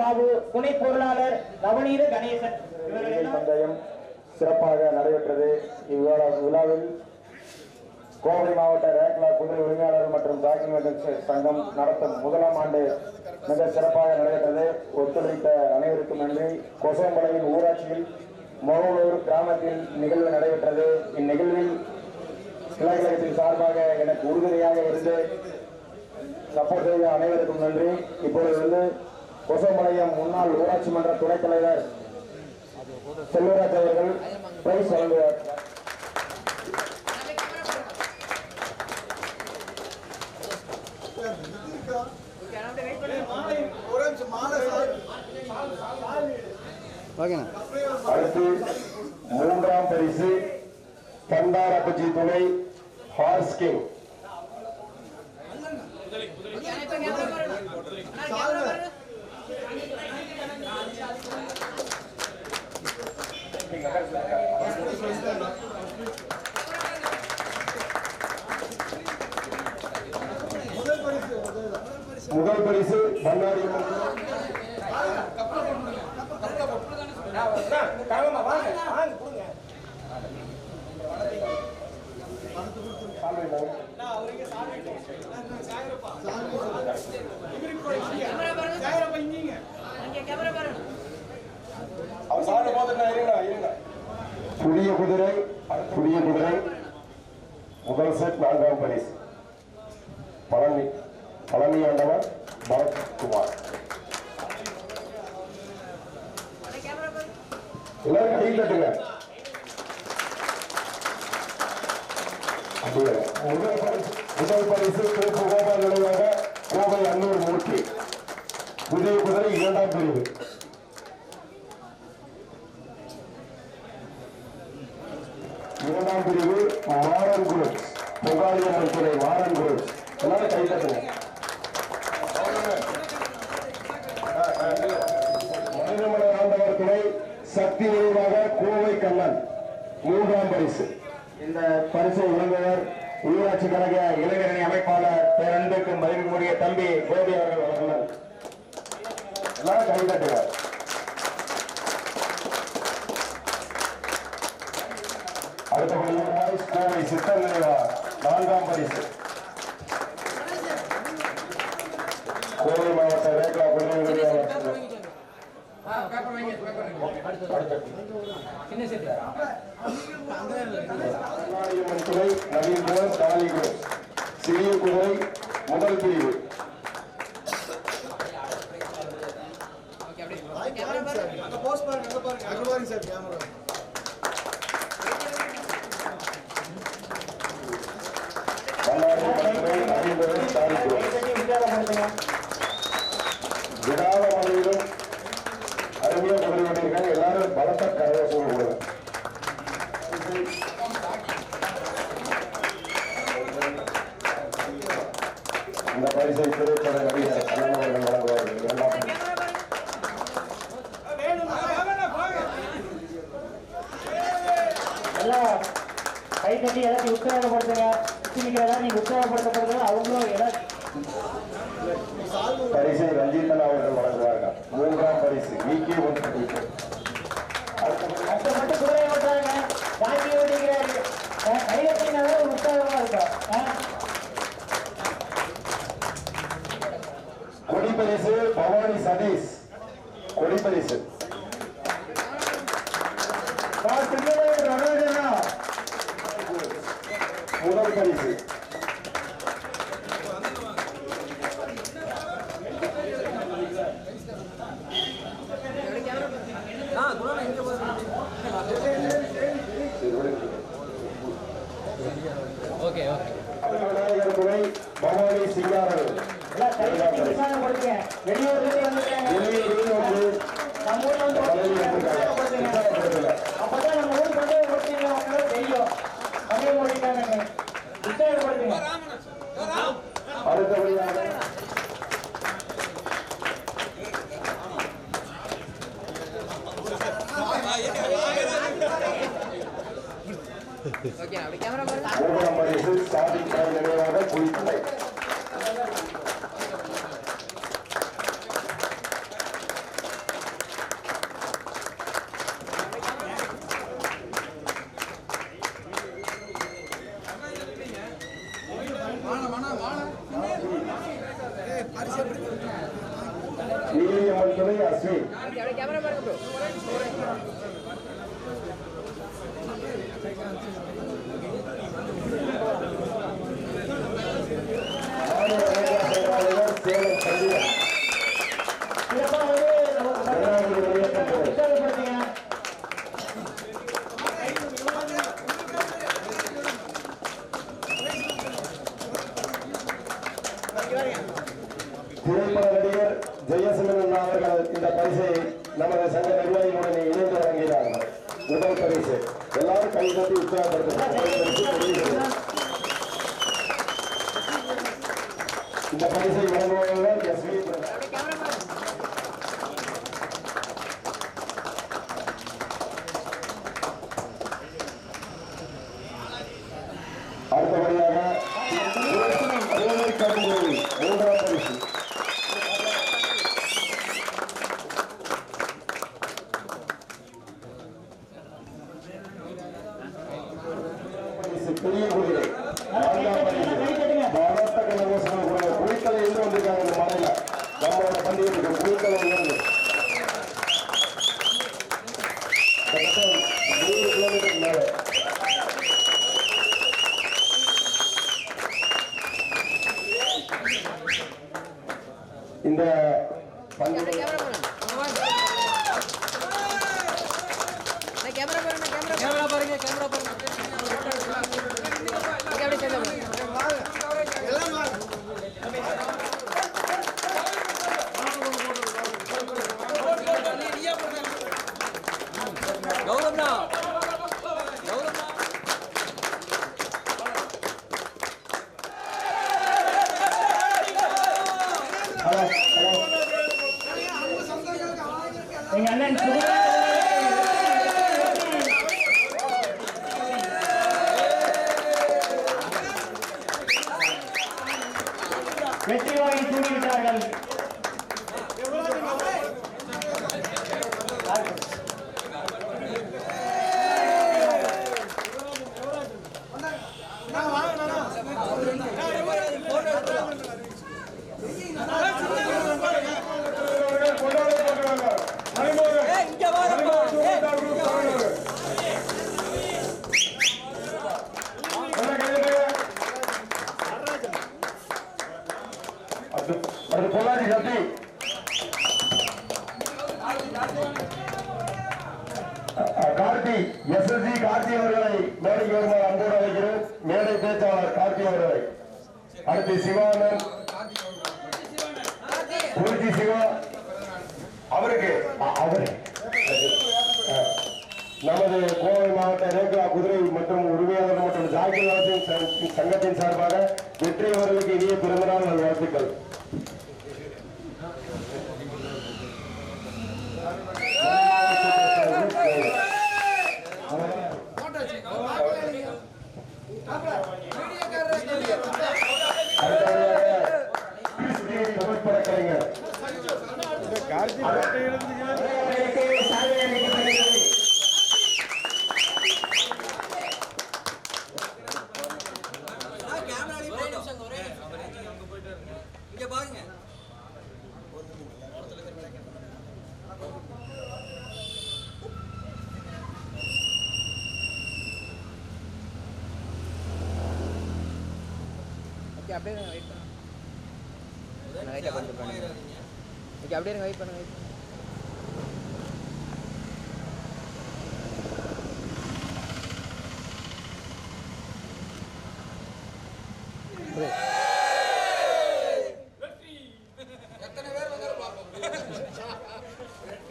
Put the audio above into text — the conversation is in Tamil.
பாபு துணை பொருளாளர் நவநீத கணேசன். பந்தயம் சிறப்பாக நடைபெற்றது இவ்விழா விழாவில் கோவை மாவட்ட ரேக்லா குதிரை உரிமையாளர் மற்றும் டாக்குமெண்ட் சங்கம் நடத்தும் முதலாம் ஆண்டு மிக சிறப்பாக நடைபெற்றது. ஒத்துழைத்த அனைவருக்கும் நன்றி. கொசம்பளையின் ஊராட்சியில் மொகலூர் கிராமத்தில் நிகழ்வு நடைபெற்றது. இந்நிகழ்வில் கிளைக்கழகத்தின் சார்பாக எனக்கு உறுதுணையாக இருந்து சப்போர்ட் செய்த அனைவருக்கும் நன்றி. இப்பொழுது வந்து கொசம்பாளையம் முன்னாள் ஊராட்சி மன்ற துணைத் தலைவர் செல்வராஜ் அவர்கள் பிரைஸ் வழங்குவார். அடுத்து மூன்றாம் பரிசு பண்டாரப்பச்சி துணை ஹார்ஸ் கிங் முதல் பரிசு பண்ணாரி புதிய குதிரை புதிய குதிரை. முதல் செட் நான்காம் பரிசு. பழனி பழனி ஆண்டவர் பரத்குமார். எல்லாரும் கை தட்டுங்க. அப்படியே. முதல் பரிசு முதல் பரிசு திருப்பு கோபால் நிலையாக கோவை அன்னூர் மூர்த்தி. புதிய குதிரை இரண்டாம் பிரிவு. இரண்டாம் பிரிவு வாரன் குரூப் பொங்காளியம்மன் துறை வாரன் குரூப் எல்லாரும் கை தட்டுங்க மனிதமல ஆண்டவர் துணை சக்தி நினைவாக கோவை கண்ணன் மூன்றாம் பரிசு. இந்த பரிசை வழங்குவர் உள்ளாட்சி கழக இளைஞரணி அமைப்பாளர் பேரன்புக்கு மதிப்புக்குரிய தம்பி கோபி அவர்கள் வழங்குவர் எல்லாரும் கை தட்டுங்க. அடுத்தபடியாக கோவை சித்தன் நினைவா நான்காம் பரிசு கோவை மாவட்ட ரேக்லா குடிநீர் கண்ணாடியம்மன் துறை நவீன்புரம் காளிபுரம் சிறிய குதிரை முதல் பிரிவு கேமரா இந்த பரிசை திரைப்பட நடிகர் கண்ணன் அவர்கள் வழங்குவார்கள். இரண்டாம் எல்லாம் கைத்தட்டி எல்லாத்தையும் உற்சாகப்படுத்துங்க. நீங்க உற்சாகப்படுத்தப்படுறது. அவங்களும் எல்லாம் பரிசு. முதல் பரிசு. விநாயகர் துணை பவானி சிங்காரன். எல்லாம் கைதட்டி உற்சாகப்படுத்துங்க வெளியூர்ல இருந்து Vamos. এই অঞ্চলেই ক্যামেরা நமது சங்க நிர்வாகிகளுடனே இணைந்து வழங்குகிறார்கள் முதல் பரிசு. எல்லாரும் கை தட்டி உற்சாகப்படுத்த இந்த பரிசை வழங்குபவர்கள் Gracias. வெற்றி வாங்கி தூங்கிவிட்டார்கள். கார்த்தி எஸ்எஸ்சி கார்த்தி அவர்களை மேடைக்கு வருமாறு அன்போடு அழைக்கிறோம். மேடை பேச்சாளர் கார்த்தி அவர்களை. அடுத்து சிவானந்த். குருஜி சிவா. அவருக்கு அவரு. நமது கோவை மாவட்ட ரேகா குதிரை மற்றும் உரிமையாளர் மற்றும் ஜாகிர் சங்கத்தின் சார்பாக வெற்றி அவர்களுக்கு இனிய பிறந்தநாள் நல்வாழ்த்துக்கள். ஓகே அப்படியே வெயிட் பண்ணுங்க. லைட்டா கொஞ்சம் பண்ணுங்க. ஓகே அப்படியே வெயிட் பண்ணுங்க வெயிட் பண்ணுங்க.